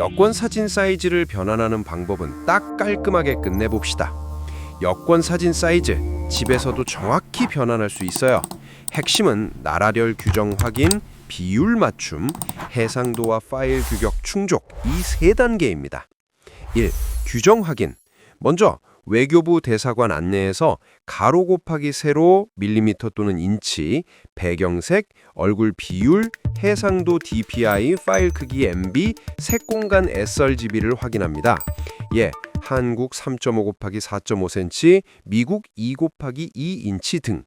여권 사진 사이즈를 변환하는 방법은 딱 깔끔하게 끝내봅시다. 여권 사진 사이즈 집에서도 정확히 변환할 수 있어요. 핵심은 나라별 규정 확인, 비율 맞춤, 해상도와 파일 규격 충족 이 세 단계입니다. 1. 규정 확인. 먼저 외교부 대사관 안내에서 가로 곱하기 세로 밀리미터 또는 인치, 배경색, 얼굴 비율, 해상도 DPI, 파일 크기 MB, 색공간 sRGB를 확인합니다. 예, 한국 3.5 곱하기 4.5cm, 미국 2 곱하기 2인치 등.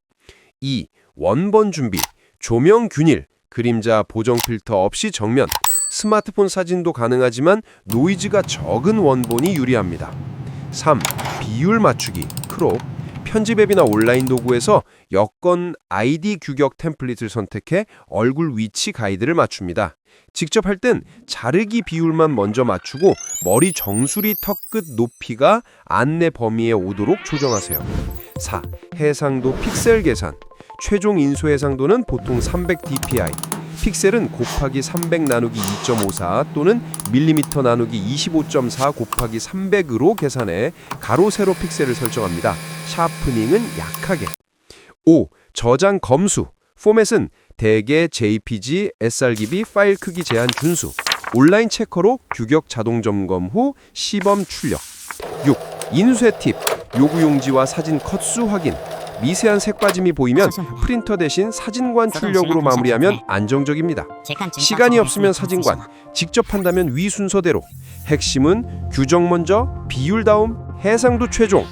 2. 원본 준비, 조명 균일, 그림자 보정 필터 없이 정면, 스마트폰 사진도 가능하지만 노이즈가 적은 원본이 유리합니다. 3. 비율 맞추기, 크롭, 편집 앱이나 온라인 도구에서 여권 아이디 규격 템플릿을 선택해 얼굴 위치 가이드를 맞춥니다. 직접 할 땐 자르기 비율만 먼저 맞추고 머리 정수리 턱 끝 높이가 안내 범위에 오도록 조정하세요. 4. 해상도 픽셀 계산. 최종 인수 해상도는 보통 300 dpi. 픽셀은 곱하기 300 나누기 2.54 또는 밀리미터 나누기 25.4 곱하기 300으로 계산해 가로 세로 픽셀을 설정합니다. 샤프닝은 약하게. 5. 저장 검수. 포맷은 대개 JPG, sRGB 파일 크기 제한 준수. 온라인 체커로 규격 자동 점검 후 시범 출력. 6. 인쇄 팁. 요구 용지와 사진 컷수 확인. 미세한 색 빠짐이 보이면 프린터 대신 사진관 출력으로 마무리하면 안정적입니다. 시간이 없으면 사진관, 직접 한다면 위 순서대로. 핵심은 규정 먼저, 비율 다음, 해상도 최종.